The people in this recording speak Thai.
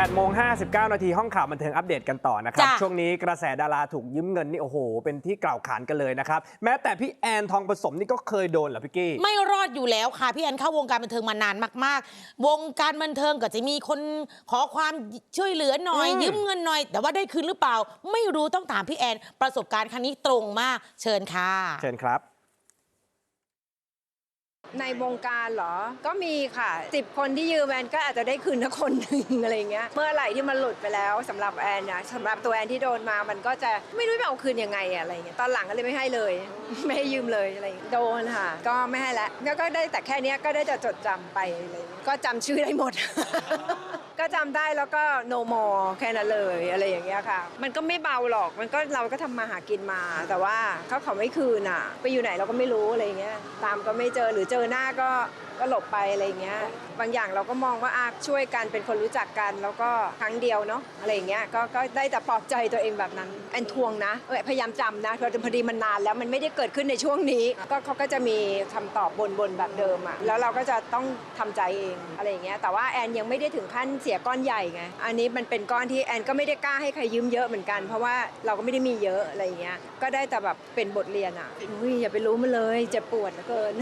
8โมง59 นาทีห้องข่าวบันเทิงอัปเดตกันต่อนะครับ จ้ะช่วงนี้กระแสดาราถูกยืมเงินนี่โอ้โห เป็นที่กล่าวขานกันเลยนะครับ แม้แต่พี่แอนทองผสมนี่ก็เคยโดนเหรอพี่กี้ ไม่รอดอยู่แล้วค่ะ พี่แอนเข้าวงการบันเทิงมานานมาก ๆ วงการบันเทิงก็จะมีคนขอความช่วยเหลือหน่อย อืม ยืมเงินหน่อย แต่ว่าได้คืนหรือเปล่า ไม่รู้ต้องถามพี่แอน ประสบการณ์ครั้งนี้ตรงมากเชิญค่ะ เชิญครับ ในวงการเหรอ ก็มีค่ะสิบคนที่ยืมแอนก็อาจจะได้คืนนะคนหนึ่งอะไรเงี้ย เมื่อไหร่ที่มันหลุดไปแล้วสำหรับแอนนะสำหรับตัวแอนที่โดนมา มันก็จะไม่รู้จะเอาคืนยังไงอะไรเงี้ย ตอนหลังก็เลยไม่ให้เลย ไม่ให้ยืมเลยอะไรโดนค่ะ ก็ไม่ให้ละแล้วก็ได้แต่แค่นี้ก็ได้จะจดจำไปอะไรเงี้ยก็จำชื่อได้หมด ก็จำได้แล้วก็ no more แค่นั้นเลยอะไรอย่างเงี้ยค่ะ มันก็ไม่เบาหรอกมันก็เราก็ทำมาหากินมา แต่ว่าเขาเขาไม่คืนอะ ไปอยู่ไหนเราก็ไม่รู้อะไรอย่างเงี้ยตามก็ไม่เจอหรือเจอหน้าก็ก็หลบไปอะไรเงี้ย บางอย่างเราก็มองว่าอาช่วยกันเป็นคนรู้จักกัน แล้วก็ครั้งเดียวเนาะอะไรเงี้ยก็ก็ได้แต่ปลอบใจตัวเองแบบนั้นแอนทวงนะเออพยายามจำนะเพราะพอดีมันนานแล้วมันไม่ได้เกิดขึ้นในช่วงนี้ ก็เขาก็จะมีคำตอบบนๆแบบเดิมอะแล้วเราก็จะต้องทำใจเองอะไรเงี้ยแต่ว่าแอนยังไม่ได้ถึงขั้นเสียก้อนใหญ่ไงอันนี้มันเป็นก้อนที่แอนก็ไม่ได้กล้าให้ใครยืมเยอะเหมือนกัน เพราะว่าเราก็ไม่ได้มีเยอะอะไรเงี้ยก็ได้แต่แบบเป็นบทเรียนอะอุ้ยอย่าไปรู้มันเลยเจ็บปวดเหลือเกิน